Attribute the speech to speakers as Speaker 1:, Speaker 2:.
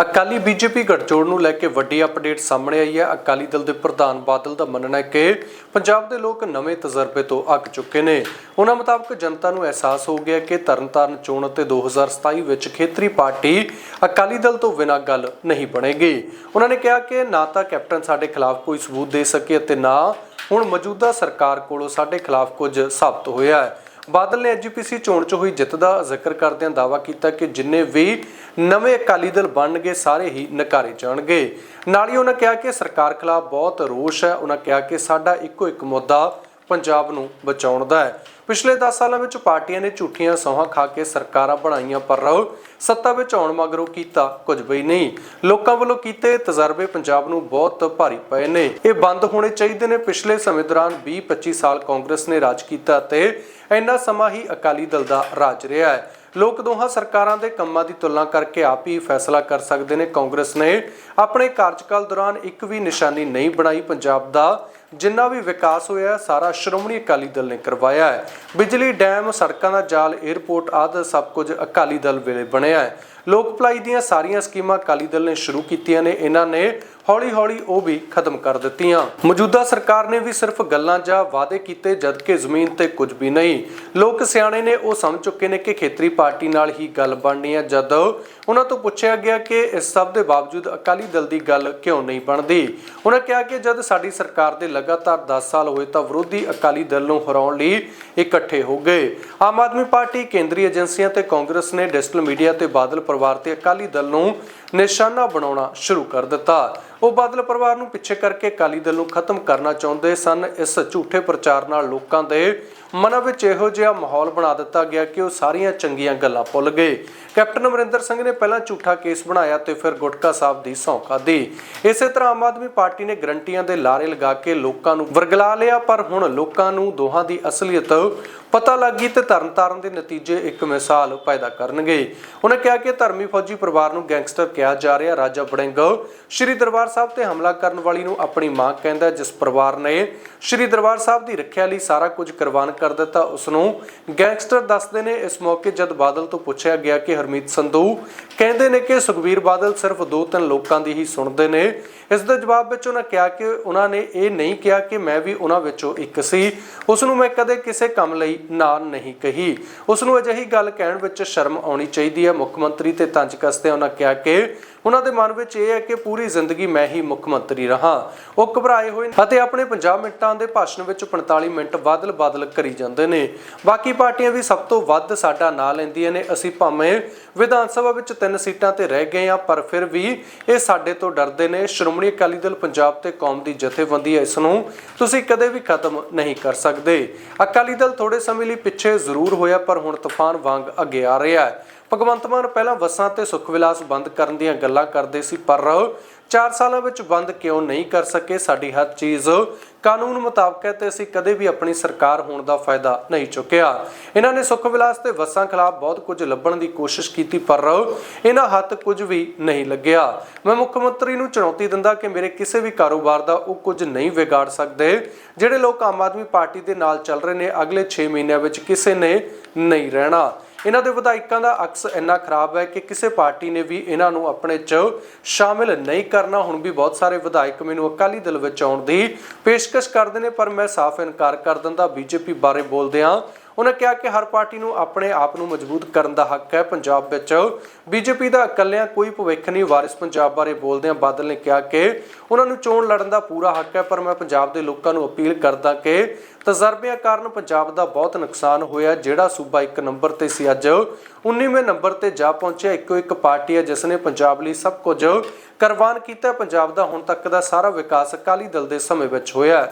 Speaker 1: Akali BJP ਗਠਜੋੜ ਨੂੰ ਲੈ ਕੇ ਵੱਡੀ ਅਪਡੇਟ ਸਾਹਮਣੇ ਆਈ ਹੈ। ਅਕਾਲੀ ਦਲ ਦੇ ਪ੍ਰਧਾਨ ਬਾਦਲ ਦਾ ਮੰਨਣਾ ਹੈ ਕਿ ਪੰਜਾਬ ਦੇ ਲੋਕ ਨਵੇਂ ਤਜਰਬੇ ਤੋਂ ਅੱਕ ਚੁੱਕੇ ਨੇ। ਉਹਨਾਂ ਮੁਤਾਬਕ ਜਨਤਾ ਨੂੰ ਅਹਿਸਾਸ ਹੋ ਗਿਆ ਕਿ ਤਰਨਤਾਰਨ, ਚੋਣ ਅਤੇ 2027 ਵਿੱਚ ਖੇਤਰੀ ਪਾਰਟੀ ਅਕਾਲੀ ਦਲ ਤੋਂ ਬਿਨਾਂ ਗੱਲ ਨਹੀਂ ਬਣੇਗੀ। ਉਹਨਾਂ ਨੇ ਕਿਹਾ ਕਿ ਨਾ ਤਾਂ ਕੈਪਟਨ ਸਾਡੇ ਖਿਲਾਫ ਕੋਈ ਸਬੂਤ ਦੇ ਸਕੇ ਅਤੇ ਨਾ ਹੁਣ ਮੌਜੂਦਾ ਸਰਕਾਰ ਕੋਲੋਂ ਸਾਡੇ ਖਿਲਾਫ ਕੁਝ ਸਾਬਤ ਹੋਇਆ ਹੈ। ਬਾਦਲ ਨੇ ਐਜੀਪੀਸੀ ਚੋਣ 'ਚ ਹੋਈ ਜਿੱਤ ਦਾ ਜ਼ਿਕਰ ਕਰਦਿਆਂ ਦਾਅਵਾ ਕੀਤਾ ਕਿ ਜਿੰਨੇ ਵੀ ਨਵੇਂ ਅਕਾਲੀ ਦਲ ਬਣਨਗੇ, ਸਾਰੇ ਹੀ ਨਕਾਰੇ ਜਾਣਗੇ। ਨਾਲ ਹੀ ਉਹਨਾਂ ਕਿਹਾ ਕਿ ਸਰਕਾਰ ਖਿਲਾਫ ਬਹੁਤ ਰੋਸ਼ ਹੈ। ਉਹਨਾਂ ਕਿਹਾ ਕਿ ਸਾਡਾ ਇੱਕੋ ਇੱਕ ਮੁੱਦਾ ਪੰਜਾਬ ਨੂੰ ਬਚਾਉਣ ਦਾ ਹੈ। ਪਿਛਲੇ 10 ਸਾਲਾਂ ਵਿੱਚ ਪਾਰਟੀਆਂ ਨੇ ਝੂਠੀਆਂ ਸੌਹਾਂ ਖਾ ਕੇ ਸਰਕਾਰਾਂ ਬਣਾਈਆਂ, ਪਰ ਰਹੋ ਸੱਤਾ ਵਿੱਚ ਆਉਣ ਮਗਰੋਂ ਕੀਤਾ ਕੁਝ ਵੀ ਨਹੀਂ। ਲੋਕਾਂ ਵੱਲੋਂ ਕੀਤੇ ਤਜਰਬੇ ਪੰਜਾਬ ਨੂੰ ਬਹੁਤ ਭਾਰੀ ਪਏ ਨੇ। ਇਹ ਬੰਦ ਹੋਣੇ ਚਾਹੀਦੇ ਨੇ। ਪਿਛਲੇ ਸਮੇਂ ਦੌਰਾਨ 20-25 ਸਾਲ ਕਾਂਗਰਸ ਨੇ ਰਾਜ ਕੀਤਾ ਤੇ ਇੰਨਾ ਸਮਾਂ ਹੀ ਅਕਾਲੀ ਦਲ ਦਾ ਰਾਜ ਰਿਹਾ ਹੈ। ਲੋਕ ਦੋਹਾਂ ਸਰਕਾਰਾਂ ਦੇ ਕੰਮਾਂ ਦੀ ਤੁਲਨਾ ਕਰਕੇ ਆਪ ਹੀ ਫੈਸਲਾ ਕਰ ਸਕਦੇ ਨੇ। ਕਾਂਗਰਸ ਨੇ ਆਪਣੇ ਕਾਰਜਕਾਲ ਦੌਰਾਨ ਇੱਕ ਵੀ ਨਿਸ਼ਾਨੀ ਨਹੀਂ ਬਣਾਈ। ਪੰਜਾਬ ਦਾ ਜਿੰਨਾ ਵੀ ਵਿਕਾਸ ਹੋਇਆ ਸਾਰਾ ਸ਼੍ਰੋਮਣੀ ਅਕਾਲੀ ਦਲ ਨੇ ਕਰਵਾਇਆ ਹੈ। ਬਿਜਲੀ ਡੈਮ, ਸੜਕਾਂ ਦਾ ਜਾਲ 에ਅਰਪੋਰਟ ਆਦਿ ਸਭ ਕੁਝ ਅਕਾਲੀ ਦਲ ਵੇਲੇ ਬਣਿਆ ਹੈ। ਲੋਕ ਭਲਾਈ ਦੀਆਂ ਸਾਰੀਆਂ ਸਕੀਮਾਂ ਅਕਾਲੀ ਦਲ ਨੇ ਸ਼ੁਰੂ ਕੀਤੀਆਂ ਨੇ। ਇਹਨਾਂ ਨੇ ਹੌਲੀ-ਹੌਲੀ ਉਹ ਵੀ ਖਤਮ ਕਰ ਦਿੱਤੀਆਂ। ਮੌਜੂਦਾ ਸਰਕਾਰ ਨੇ ਵੀ ਸਿਰਫ ਗੱਲਾਂ ਜਾਂ ਵਾਅਦੇ ਕੀਤੇ, ਜਦਕਿ ਜ਼ਮੀਨ ਤੇ ਕੁਝ ਵੀ ਨਹੀਂ। ਲੋਕ ਸਿਆਣੇ ਨੇ ਉਹ ਸਮਝ ਚੁੱਕੇ ਨੇ ਕਿ ਖੇਤਰੀ ਪਾਰਟੀ ਨਾਲ ਹੀ ਗੱਲ ਬਣਨੀ ਹੈ। ਜਦ ਉਹਨਾਂ ਤੋਂ ਪੁੱਛਿਆ ਗਿਆ ਕਿ ਇਸ ਸਭ ਦੇ ਬਾਵਜੂਦ ਅਕਾਲੀ ਦਲ ਦੀ ਗੱਲ ਕਿਉਂ ਨਹੀਂ ਬਣਦੀ, ਉਹਨਾਂ ਕਿਹਾ ਕਿ ਜਦ ਸਾਡੀ ਸਰਕਾਰ ਦੇ ਲਗਾਤਾਰ 10 ਸਾਲ ਹੋਏ ਤਾਂ ਵਿਰੋਧੀ ਅਕਾਲੀ ਦਲ ਨੂੰ ਹਰਾਉਣ ਲਈ ਇਕੱਠੇ ਹੋ ਗਏ। ਆਮ ਆਦਮੀ ਪਾਰਟੀ ਕੇਂਦਰੀ ਏਜੰਸੀਆਂ ਤੇ ਕਾਂਗਰਸ ਨੇ ਡਿਜੀਟਲ ਮੀਡੀਆ ਤੇ ਬਾਦਲ ਪਰਿਵਾਰ ਤੇ ਅਕਾਲੀ ਦਲ ਨੂੰ ਨਿਸ਼ਾਨਾ ਬਣਾਉਣਾ ਸ਼ੁਰੂ ਕਰ ਦਿੱਤਾ। ਉਹ ਬਾਦਲ ਪਰਿਵਾਰ ਨੂੰ ਪਿੱਛੇ ਕਰਕੇ ਅਕਾਲੀ ਦਲ ਨੂੰ ਖਤਮ ਕਰਨਾ ਚਾਹੁੰਦੇ ਸਨ। ਇਸ ਝੂਠੇ ਪ੍ਰਚਾਰ ਨਾਲ ਲੋਕਾਂ ਦੇ ਮਨਾਂ ਵਿੱਚ ਇਹੋ ਜਿਹਾ ਮਾਹੌਲ ਬਣਾ ਦਿੱਤਾ ਗਿਆ ਕਿ ਉਹ ਸਾਰੀਆਂ ਚੰਗੀਆਂ ਗੱਲਾਂ ਭੁੱਲ ਗਏ। ਕੈਪਟਨ ਅਮਰਿੰਦਰ ਸਿੰਘ ਨੇ ਪਹਿਲਾਂ ਝੂਠਾ ਕੇਸ ਬਣਾਇਆ ਤੇ ਫਿਰ ਗੁਟਕਾ ਸਾਹਿਬ ਦੀ ਸਹੁੰ ਖਾਧੀ। ਇਸੇ ਤਰ੍ਹਾਂ ਆਮ ਆਦਮੀ ਪਾਰਟੀ ਨੇ ਗਰੰਟੀਆਂ ਦੇ ਲਾਰੇ ਲਗਾ ਕੇ ਲੋਕਾਂ ਨੂੰ ਵਰਗਲਾ ਲਿਆ ਪਰ ਹੁਣ ਲੋਕਾਂ ਨੂੰ ਦੋਹਾਂ ਦੀ ਅਸਲੀਅਤ ਪਤਾ ਲੱਗ ਗਈ ਤੇ ਤਰਨਤਾਰਨ ਦੇ ਨਤੀਜੇ ਇੱਕ ਮਿਸਾਲ ਪੈਦਾ ਕਰਨਗੇ। ਉਹਨਾਂ ਕਿਹਾ ਕਿ ਧਰਮੀ ਫੌਜੀ ਪਰਿਵਾਰ ਨੂੰ ਗੈਂਗਸਟਰ ਕਿਹਾ ਜਾ ਰਿਹਾ, ਰਾਜਾ ਬੜਿੰਗ ਸ਼੍ਰੀ ਦਰਬਾਰ ਸਾਹਿਬ ਤੇ ਹਮਲਾ ਕਰਨ ਵਾਲੀ ਨੂੰ ਆਪਣੀ ਮਾਂ ਕਹਿੰਦਾ ਜਿਸ ਪਰਿਵਾਰ ਨੇ ਸ਼੍ਰੀ ਦਰਬਾਰ ਸਾਹਿਬ ਦੀ ਰੱਖਿਆ ਲਈ ਸਾਰਾ ਕੁਝ ਕੁਰਬਾਨ ਕਰ ਦਿੱਤਾ ਉਸ ਨੂੰ ਗੈਂਗਸਟਰ ਦੱਸਦੇ ਨੇ। ਇਸ ਮੌਕੇ ਜਦ ਬਾਦਲ ਤੋਂ ਪੁੱਛਿਆ ਗਿਆ ਕਿ ਹਰਮੀਤ ਸੰਧੂ ਕਹਿੰਦੇ ਨੇ ਕਿ ਸੁਖਬੀਰ ਬਾਦਲ ਸਿਰਫ ਦੋ ਤਿੰਨ ਲੋਕਾਂ ਦੀ ਹੀ ਸੁਣਦੇ ਨੇ। ਇਸ ਦੇ ਜਵਾਬ ਵਿੱਚ ਉਹਨਾਂ ਕਿਹਾ ਕਿ ਉਹਨਾਂ ਨੇ ਇਹ ਨਹੀਂ ਕਿਹਾ ਕਿ ਮੈਂ ਵੀ ਉਹਨਾਂ ਵਿੱਚੋਂ ਇੱਕ ਸੀ। ਉਸ ਨੂੰ ਮੈਂ ਕਦੇ ਕਿਸੇ ਕੰਮ ਲਈ ਨਾ ਨਹੀਂ ਕਹੀ। ਉਸ ਨੂੰ ਅਜਿਹੀ ਗੱਲ ਕਹਿਣ ਵਿੱਚ ਸ਼ਰਮ ਆਉਣੀ ਚਾਹੀਦੀ ਹੈ। ਮੁੱਖ ਮੰਤਰੀ ਤੇ ਤੰਜ ਕਸਤੇ ਉਹਨਾਂ ਕਿਹਾ ਕਿ ਉਹਨਾਂ ਦੇ ਮਨ ਵਿੱਚ ਇਹ ਹੈ ਕਿ ਪੂਰੀ ਜ਼ਿੰਦਗੀ ਮੈਂ ਹੀ ਮੁੱਖ ਮੰਤਰੀ ਰਹਾ। ਉਹ ਘਬਰਾਏ ਹੋਏ ਅਤੇ ਆਪਣੇ 50 ਮਿੰਟਾਂ ਦੇ ਭਾਸ਼ਣ ਵਿੱਚ 45 ਮਿੰਟ ਬਾਦਲ ਬਾਦਲ ਕਰੀ ਜਾਂਦੇ ਨੇ। ਬਾਕੀ ਪਾਰਟੀਆਂ ਵੀ ਸਭ ਤੋਂ ਵੱਧ ਸਾਡਾ ਨਾਂ ਲੈਂਦੀਆਂ ਨੇ। ਅਸੀਂ ਭਾਵੇਂ ਵਿਧਾਨ ਸਭਾ ਵਿੱਚ ਤਿੰਨ ਸੀਟਾਂ ਤੇ ਰਹਿ ਗਏ ਆ ਪਰ ਫਿਰ ਵੀ ਇਹ ਸਾਡੇ ਤੋਂ ਡਰਦੇ ਨੇ। ਸ਼੍ਰੋਮਣੀ ਅਕਾਲੀ ਦਲ ਪੰਜਾਬ ਤੇ ਕੌਮ ਦੀ ਜਥੇਬੰਦੀ ਹੈ। ਇਸ ਨੂੰ ਤੁਸੀਂ ਕਦੇ ਵੀ ਖਤਮ ਨਹੀਂ ਕਰ ਸਕਦੇ। ਅਕਾਲੀ ਦਲ ਥੋੜੇ ਸਮੇਂ ਲਈ ਪਿੱਛੇ ਜ਼ਰੂਰ ਹੋਇਆ ਪਰ ਹੁਣ ਤੂਫਾਨ ਵਾਂਗ ਅੱਗੇ ਆ ਰਿਹਾ ਹੈ। ਭਗਵੰਤ ਮਾਨ ਪਹਿਲਾਂ ਬੱਸਾਂ ਤੇ ਸੁੱਖ ਵਿਲਾਸ ਬੰਦ ਕਰਨ ਦੀਆਂ ਗੱਲਾਂ ਕਰਦੇ ਸੀ, ਪਰ 4 ਸਾਲਾਂ ਵਿੱਚ ਬੰਦ ਕਿਉਂ ਨਹੀਂ ਕਰ ਸਕੇ? ਸਾਡੀ ਹਰ ਚੀਜ਼ ਕਾਨੂੰਨ ਮੁਤਾਬਕ ਹੈ ਤੇ ਅਸੀਂ ਕਦੇ ਵੀ ਆਪਣੀ ਸਰਕਾਰ ਹੋਣ ਦਾ ਫਾਇਦਾ ਨਹੀਂ ਚੁੱਕਿਆ। ਇਹਨਾਂ ਨੇ ਸੁੱਖ ਵਿਲਾਸ ਤੇ ਬੱਸਾਂ ਖਿਲਾਫ ਬਹੁਤ ਕੁਝ ਲੱਭਣ ਦੀ ਕੋਸ਼ਿਸ਼ ਕੀਤੀ, ਪਰ ਇਹਨਾਂ ਹੱਥ ਕੁਝ ਵੀ ਨਹੀਂ ਲੱਗਿਆ। ਮੈਂ ਮੁੱਖ ਮੰਤਰੀ ਨੂੰ ਚੁਣੌਤੀ ਦਿੰਦਾ ਕਿ ਮੇਰੇ ਕਿਸੇ ਵੀ ਕਾਰੋਬਾਰ ਦਾ ਉਹ ਕੁਝ ਨਹੀਂ ਵਿਗਾੜ ਸਕਦੇ, ਜਿਹੜੇ ਲੋਕ ਆਮ ਆਦਮੀ ਪਾਰਟੀ ਦੇ ਨਾਲ ਚੱਲ ਰਹੇ ਨੇ, ਅਗਲੇ 6 ਮਹੀਨਿਆਂ ਵਿੱਚ ਕਿਸੇ ਨੇ ਨਹੀਂ ਰਹਿਣਾ। ਇਹਨਾਂ ਦੇ ਵਿਧਾਇਕਾਂ ਦਾ ਅਕਸ ਇੰਨਾ ਖਰਾਬ ਹੈ ਕਿ ਕਿਸੇ ਪਾਰਟੀ ਨੇ ਵੀ ਇਹਨਾਂ ਨੂੰ ਆਪਣੇ 'ਚ ਸ਼ਾਮਿਲ ਨਹੀਂ ਕਰਨਾ। ਹੁਣ ਵੀ ਬਹੁਤ ਸਾਰੇ ਵਿਧਾਇਕ ਮੈਨੂੰ ਅਕਾਲੀ ਦਲ ਵਿੱਚ ਆਉਣ ਦੀ ਪੇਸ਼ਕਸ਼ ਕਰਦੇ ਨੇ, ਪਰ ਮੈਂ ਸਾਫ਼ ਇਨਕਾਰ ਕਰ ਦਿੰਦਾ। ਬੀਜੇਪੀ ਬਾਰੇ ਬੋਲਦਿਆਂ ਉਹਨਾਂ ਕਿਹਾ ਕਿ ਹਰ ਪਾਰਟੀ ਨੂੰ ਆਪਣੇ ਆਪ ਨੂੰ ਮਜ਼ਬੂਤ ਕਰਨ ਦਾ ਹੱਕ ਹੈ। ਪੰਜਾਬ ਵਿੱਚ ਬੀਜੇਪੀ ਦਾ ਇਕੱਲਿਆਂ ਕੋਈ ਭਵਿੱਖ ਨਹੀਂ। ਵਾਰਿਸ ਪੰਜਾਬ ਬਾਰੇ ਬੋਲਦਿਆਂ ਬਾਦਲ ਨੇ ਕਿਹਾ ਕਿ ਉਹਨਾਂ ਨੂੰ ਚੋਣ ਲੜਨ ਦਾ ਪੂਰਾ ਹੱਕ ਹੈ, ਪਰ ਮੈਂ ਪੰਜਾਬ ਦੇ ਲੋਕਾਂ ਨੂੰ ਅਪੀਲ ਕਰਦਾ ਕਿ ਤਜਰਬਿਆਂ ਕਾਰਨ ਪੰਜਾਬ ਦਾ ਬਹੁਤ ਨੁਕਸਾਨ ਹੋਇਆ। ਜਿਹੜਾ ਸੂਬਾ ਇੱਕ ਨੰਬਰ ਤੇ ਸੀ, ਅੱਜ 19ਵੇਂ ਨੰਬਰ ਤੇ ਜਾ ਪਹੁੰਚਿਆ। ਇੱਕੋ ਇੱਕ ਪਾਰਟੀ ਹੈ ਜਿਸ ਨੇ ਪੰਜਾਬ ਲਈ ਸਭ ਕੁਝ ਕੁਰਬਾਨ ਕੀਤਾ। ਪੰਜਾਬ ਦਾ ਹੁਣ ਤੱਕ ਦਾ ਸਾਰਾ ਵਿਕਾਸ ਅਕਾਲੀ ਦਲ ਦੇ ਸਮੇਂ ਵਿੱਚ ਹੋਇਆ।